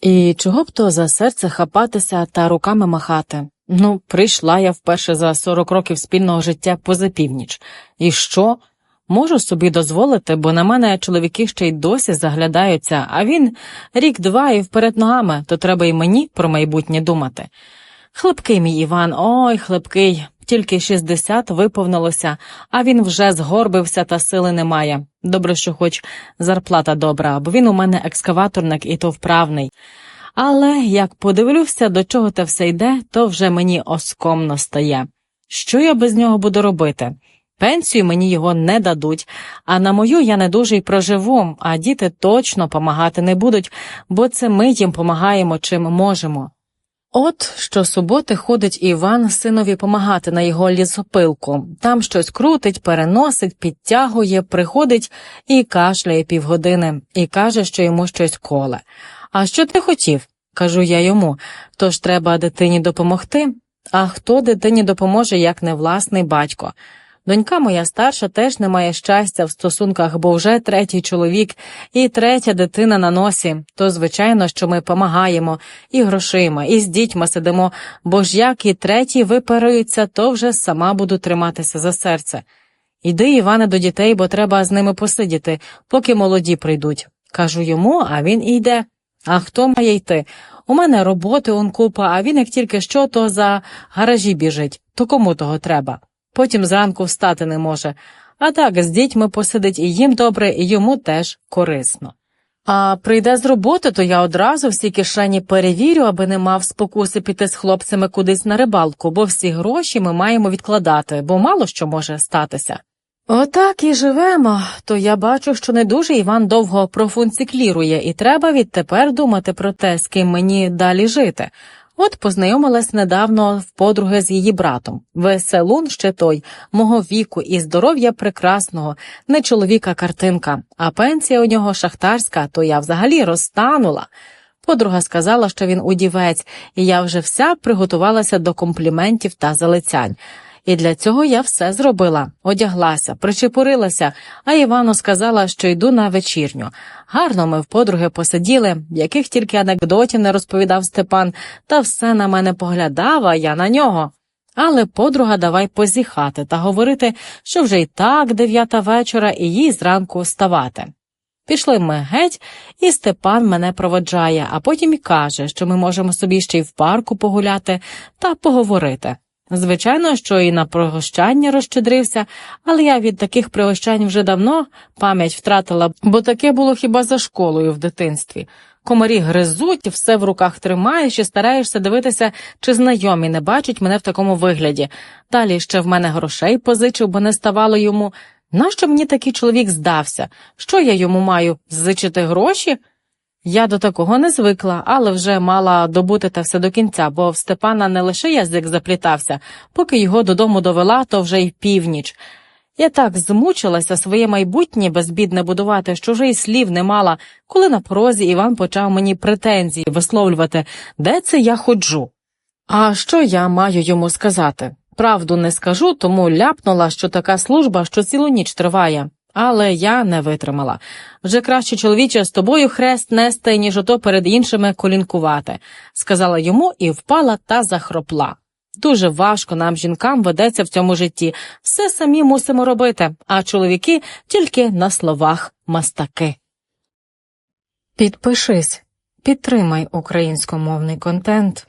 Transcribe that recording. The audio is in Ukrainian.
І чого б то за серце хапатися та руками махати? Ну, прийшла я вперше за 40 років спільного життя поза північ. І що? Можу собі дозволити, бо на мене чоловіки ще й досі заглядаються, а він рік-два і вперед ногами, то треба й мені про майбутнє думати. Хлипкий мій Іван, ой, хлипкий, тільки 60 виповнилося, а він вже згорбився та сили немає. Добре, що хоч зарплата добра, бо він у мене екскаваторник і то вправний. Але як подивлюся, до чого те все йде, то вже мені оскомно стає. Що я без нього буду робити? Пенсію мені його не дадуть, а на мою я не дуже й проживу, а діти точно помагати не будуть, бо це ми їм помагаємо чим можемо. От щосуботи ходить Іван синові помагати на його лісопилку. Там щось крутить, переносить, підтягує, приходить і кашляє півгодини, і каже, що йому щось коле. А що ти хотів? кажу я йому. Тож треба дитині допомогти. А хто дитині допоможе, як не власний батько? Донька моя старша теж не має щастя в стосунках, бо вже третій чоловік і третя дитина на носі. То, звичайно, що ми помагаємо і грошима, і з дітьми сидимо, бо ж як і третій випаруються, то вже сама буду триматися за серце. Іди, Іване, до дітей, бо треба з ними посидіти, поки молоді прийдуть. Кажу йому, а він і йде. А хто має йти? У мене роботи он купа, а він як тільки що, то за гаражі біжить. То кому того треба? Потім зранку встати не може. А так, з дітьми посидить і їм добре, і йому теж корисно. А прийде з роботи, то я одразу всі кишені перевірю, аби не мав спокуси піти з хлопцями кудись на рибалку, бо всі гроші ми маємо відкладати, бо мало що може статися. Отак і живемо, то я бачу, що не дуже Іван довго профунціклірує, і треба відтепер думати про те, з ким мені далі жити. От познайомилась недавно в подруги з її братом. Веселун ще той, мого віку і здоров'я прекрасного, не чоловіка картинка, а пенсія у нього шахтарська, то я взагалі розтанула. Подруга сказала, що він удівець, і я вже вся приготувалася до компліментів та залицянь. І для цього я все зробила, одяглася, причепурилася, а Івану сказала, що йду на вечірню. Гарно ми в подруги посиділи, яких тільки анекдотів не розповідав Степан, та все на мене поглядав, а я на нього. Але подруга давай позіхати та говорити, що вже й так дев'ята вечора і їй зранку вставати. Пішли ми геть, і Степан мене проводжає, а потім і каже, що ми можемо собі ще й в парку погуляти та поговорити. Звичайно, що і на пригощання розщедрився, але я від таких пригощань вже давно пам'ять втратила, бо таке було хіба за школою в дитинстві. Комарі гризуть, все в руках тримаєш і стараєшся дивитися, чи знайомі не бачать мене в такому вигляді. Далі ще в мене грошей позичив, бо не ставало йому. Нащо мені такий чоловік здався? Що я йому маю зичити гроші? Я до такого не звикла, але вже мала добути те все до кінця, бо в Степана не лише язик заплітався, поки його додому довела, то вже й північ. Я так змучилася своє майбутнє безбідне будувати, що вже й слів не мала, коли на порозі Іван почав мені претензії висловлювати, де це я ходжу. А що я маю йому сказати? Правду не скажу, тому ляпнула, що така служба, що цілу ніч триває. Але я не витримала. Вже краще чоловіче з тобою хрест нести, ніж ото перед іншими колінкувати, сказала йому і впала та захропла. Дуже важко нам, жінкам, ведеться в цьому житті. Все самі мусимо робити, а чоловіки тільки на словах мастаки. Підпишись, підтримай українськомовний контент.